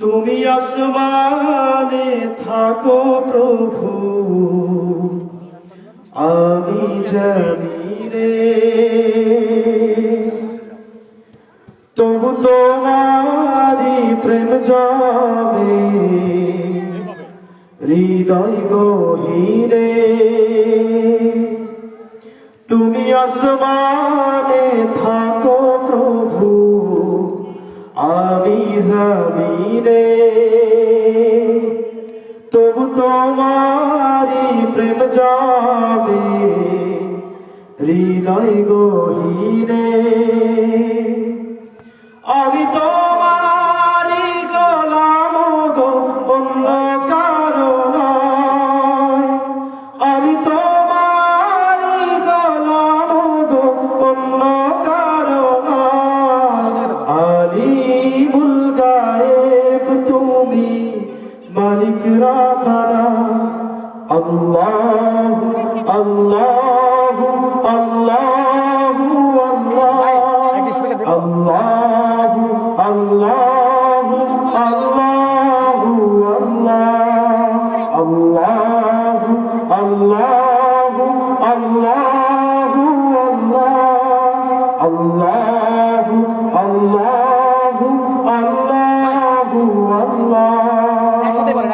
তুমি আসমানে থাকো প্রভু। আমি জানি রে তবু তোমারি প্রেম যাবে হৃদয় গহীরে তুমি আসমানে আমি রে তবু তোমারি প্রেম যাবে হৃদয় গহীরে মালিক রাতারা আল্লাহ আল্লাহ আল্লাহ আল্লাহ আল্লাহ আল্লাহ Allah, Allah, Allah.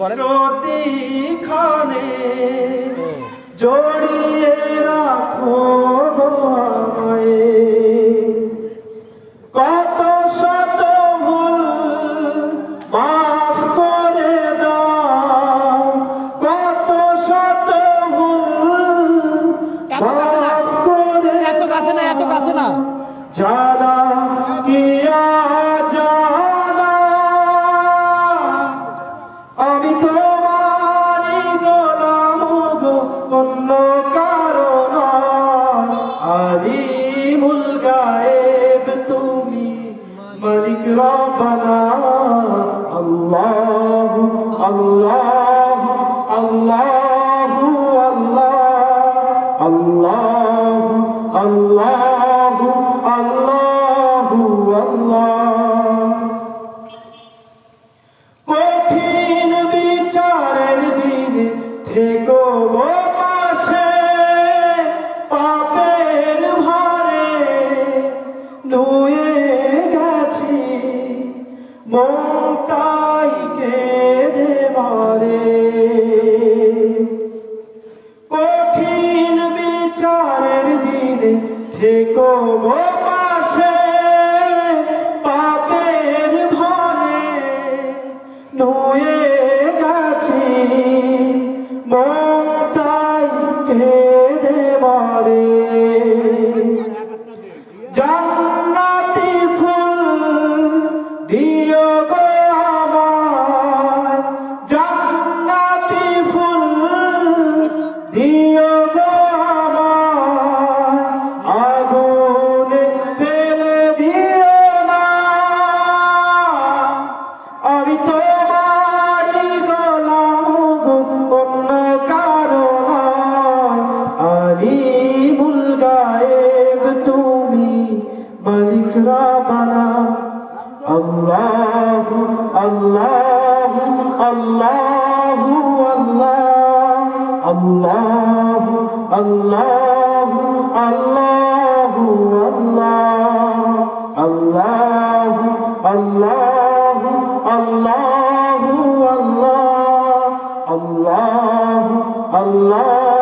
বলেন। প্রতিক্ষণে জড়িয়ে রাখো কত শত ভুল মাফ করে দাও কত শত ভুল এত কাছে না। এত কাছে না এত কাছে না। জানা ربنا. الله الله الله কঠিন বিচারের দিনে থেকো পাশে পাপের ভারে। মমতাই কেঁদে মারে। কঠিন বিচারের দিনে থেকো পাশে পাপের ভরে নুয়ে গেছি। মমতাই আলিমুল গায়েব তুমি মালিক রাবানা। আল্লাহ আল্লাহ আল্লাহ আল্লাহ আল্লাহ আল্লাহ আল্লাহ। আল্লাহ আল্লাহ আল্লাহ আল্লাহ। আল্লাহ আল্লাহ